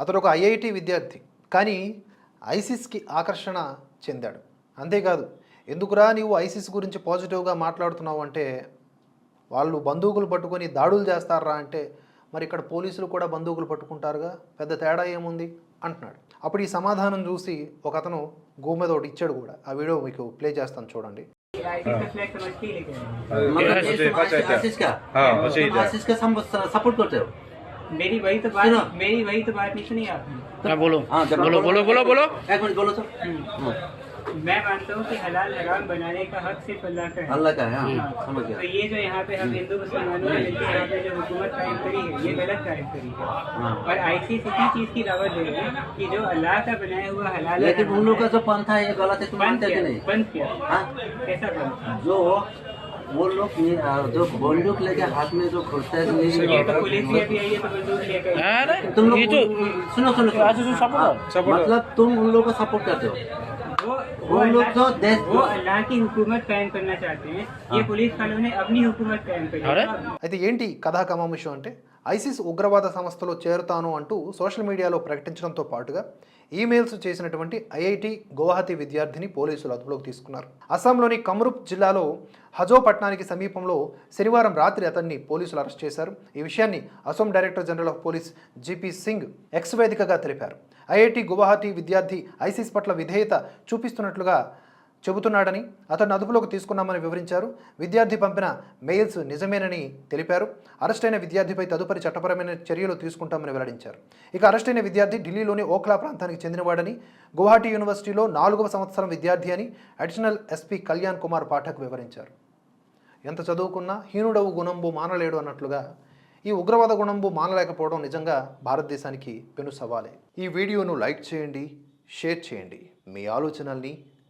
అతడు ఒక ఐఐటి విద్యార్థి. కానీ ఐసిస్కి ఆకర్షణ చెందాడు. అంతేకాదు ఎందుకురా నీవు ఐసిస్ గురించి పాజిటివ్గా మాట్లాడుతున్నావు అంటే వాళ్ళు బందూకులు పట్టుకొని దాడులు చేస్తారా అంటే మరి ఇక్కడ పోలీసులు కూడా బందూకులు పట్టుకుంటారుగా? పెద్ద తేడా ఏముంది? అంటున్నాడు. అప్పుడు ఈ సమాధానం చూసి ఒక అతను గోమెద ఒకటి ఇచ్చాడు కూడా. ఆ వీడియో మీకు ప్లే చేస్తాను చూడండి. సపోర్ట్ का के ही हैं। का हाँ, का हो मेरी वही तो बात मेरी वही तो बात नहीं सुनी आपने। हाँ बोलो। हाँ बोलो बोलो बोलो बोलो एक मिनट बोलो तो हम्म। मैं मानता हूँ कि हलाल हराम बनाने का हक सिर्फ़ अल्लाह का है। अल्लाह का है हाँ, हाँ। समझ तो ये जो यहाँ पे हम हिंदू मुसलमानों ने मिलकर यहाँ पे जो हुकूमत कायम करी है ये गलत कायम करी है। हाँ। और आईसीस इसी चीज़ की दावत दे रही है कि जो अल्लाह का बनाया हुआ हलाल लेकिन उन लोग का जो पंथा है ये गलत है तुम बंद मानते किया नहीं? बंद किया। हाँ। कैसा बंद जो वो लोग ने- आ, जो बंदूक लेके हाथ में जो घुसते हैं ये तो पुलिस भी अभी आई है तो बंदूक लेकर आई है। अरे तुम लोग ये जो सुनो सुनो सुनो। आशीष को support हाँ, करो। मतलब तुम उन लोग को सपोर्ट करते हो वो वो लोग अल्लाह- तो देश वो अल्लाह की हुकूमत कायम करना चाहते हैं ये पुलिस वालों ने अपनी हुकूमत कायम करी अरे? है। అయితే ఏంటి కథా కమాంశం అంటే ఐసిస్ ఉగ్రవాద సంస్థలో చేరుతాను అంటూ సోషల్ మీడియాలో ప్రకటించడంతో పాటుగా ఈమెయిల్స్ చేసినటువంటి ఐఐటి గౌహతి విద్యార్థిని పోలీసులు అదుపులోకి తీసుకున్నారు. అస్సాంలోని కమరూప్ జిల్లాలో హజో పట్టణానికి సమీపంలో శనివారం రాత్రి అతన్ని పోలీసులు అరెస్ట్ చేశారు. ఈ విషయాన్ని Assam director general of police GP Singh X వేదికగా తెలిపారు. ఐఐటి గువాహటి విద్యార్థి ఐసిస్ పట్ల విధేయత చూపిస్తున్నట్లుగా చెబుతున్నాడని అతను అదుపులోకి తీసుకున్నామని వివరించారు. విద్యార్థి పంపిన మెయిల్స్ నిజమేనని తెలిపారు. అరెస్ట్ అయిన విద్యార్థిపై తదుపరి చట్టపరమైన చర్యలు తీసుకుంటామని వెల్లడించారు. ఇక అరెస్ట్ అయిన విద్యార్థి ఢిల్లీలోని ఓఖ్లా ప్రాంతానికి చెందినవాడని గువాహటి యూనివర్సిటీలో నాలుగవ సంవత్సరం విద్యార్థి అని అడిషనల్ ఎస్పీ కళ్యాణ్ కుమార్ పాఠక్ వివరించారు. ఎంత చదువుకున్నా హీనుడవు గుణంబు మానలేడు అన్నట్లుగా ఈ ఉగ్రవాద గుణంబు మానలేకపోవడం నిజంగా భారతదేశానికి పెను సవాలే. ఈ వీడియోను లైక్ చేయండి షేర్ చేయండి. మీ ఆలోచనల్ని